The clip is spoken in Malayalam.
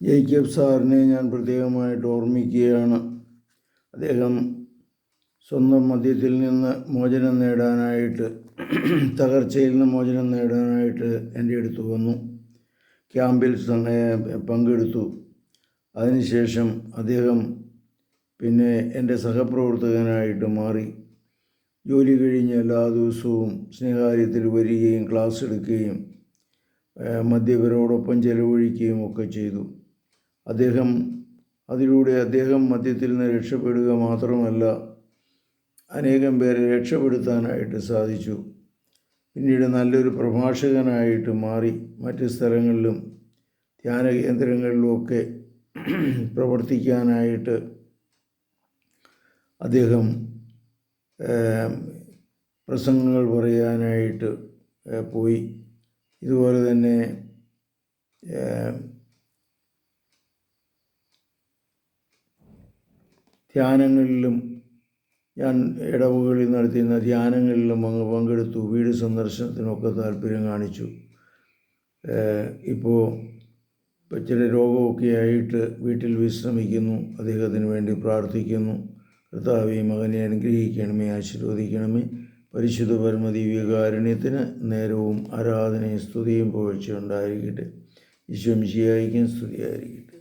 ജേക്കബ് സാറിനെ ഞാൻ പ്രത്യേകമായിട്ട് ഓർമ്മിക്കുകയാണ്. അദ്ദേഹം സ്വന്തം മദ്യത്തിൽ നിന്ന് മോചനം നേടാനായിട്ട് തകർച്ചയിൽ നിന്ന് മോചനം നേടാനായിട്ട് എന്റെ അടുത്ത് വന്നു. ക്യാമ്പിൽ പങ്കെടുത്തു. അതിനുശേഷം അദ്ദേഹം പിന്നെ എന്റെ സഹപ്രവർത്തകനായിട്ട് മാറി. ജോലി കഴിഞ്ഞ് എല്ലാ ദിവസവും സ്നേഹാര്യത്തിൽ വരികയും ക്ലാസ് എടുക്കുകയും മദ്യപരോടൊപ്പം ചെലവഴിക്കുകയും ഒക്കെ ചെയ്തു. അദ്ദേഹം അതിലൂടെ അദ്ദേഹം മദ്യത്തിൽ നിന്ന് രക്ഷപ്പെടുക മാത്രമല്ല അനേകം പേരെ രക്ഷപ്പെടുത്താനായിട്ട് സാധിച്ചു. പിന്നീട് നല്ലൊരു പ്രഭാഷകനായിട്ട് മാറി മറ്റ് സ്ഥലങ്ങളിലും ധ്യാന കേന്ദ്രങ്ങളിലുമൊക്കെ പ്രവർത്തിക്കാനായിട്ട് അദ്ദേഹം പ്രസംഗങ്ങൾ പറയാനായിട്ട് പോയി. ഇതുപോലെ തന്നെ ധ്യാനങ്ങളിലും ഞാൻ ഇടവുകളിൽ നടത്തിയിരുന്ന ധ്യാനങ്ങളിലും അങ്ങ് പങ്കെടുത്തു. വീട് സന്ദർശനത്തിനൊക്കെ താല്പര്യം കാണിച്ചു. ഇപ്പോൾ ചില രോഗമൊക്കെ ആയിട്ട് വീട്ടിൽ വിശ്രമിക്കുന്നു. അദ്ദേഹത്തിന് വേണ്ടി പ്രാർത്ഥിക്കുന്നു. കർത്താവെ മകനെ അനുഗ്രഹിക്കണമേ ആശീർവദിക്കണമേ. പരിശുദ്ധ പരമദിവ്യകാരുണ്യത്തിന് നേരവും ആരാധനയും സ്തുതിയും പുകഴ്ച ഉണ്ടായിരിക്കട്ടെ. ഈശോ സ്തുതിയായിരിക്കട്ടെ.